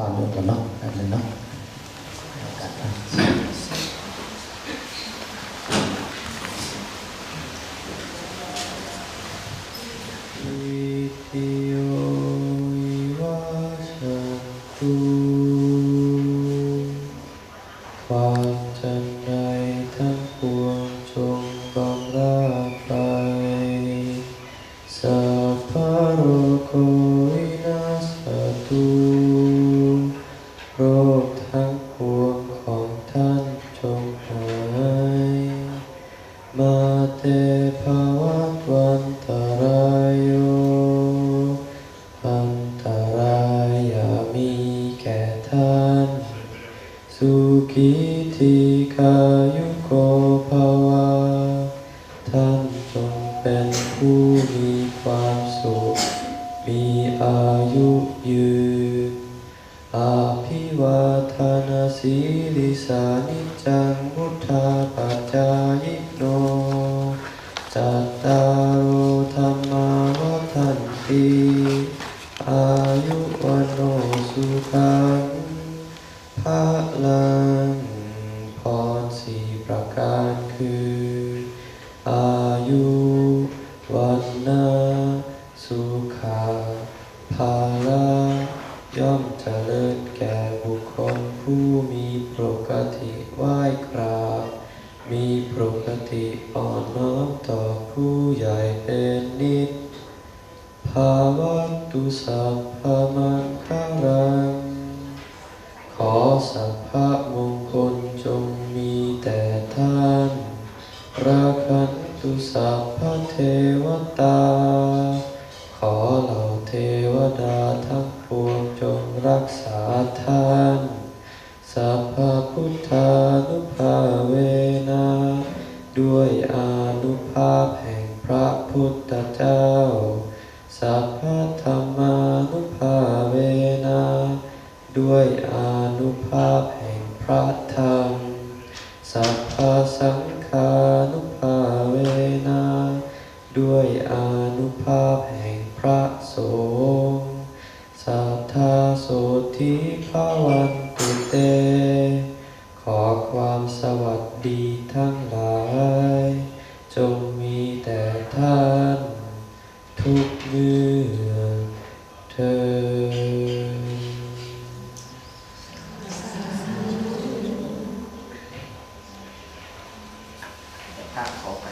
ความเรื่องก่อนเนาะแบบนั้นเนาะ สุขีทีกายุโกภวาท่านจงเป็นผู้มีความสุข มีอายุยืนอาภิวาทานาสีลิสานิจังพุทธาปัจจายโนจัตตารโธรรมาวัฏันติ ภาลังพรสี่ประการคือ อายุวันนาสุขาภาละย่อมเจริญแก่บุคคลผู้มีปกติไหว้กราบ มีปกติอ่อนน้อมต่อผู้ใหญ่เป็นนิด ภาวัตุสัพพมังคา ท่านราคันตุสัพพะเทวตา ขอเหล่าเทวดาทั้งปวงจงรักษาท่าน สัพพะพุทธานุภาเวนะด้วยอานุภาพแห่งพระพุทธเจ้า สัพพะธรรมานุภาเวนะด้วยอานุภาพแห่งพระธรรม สัพพะสังฆานุภาเวนะด้วยอนุภาพแห่งพระสงฆ์สัทธาโสธิภาวันตุเต ขอความสวัสดีทั้งหลาย จงมีแต่ท่าน 好。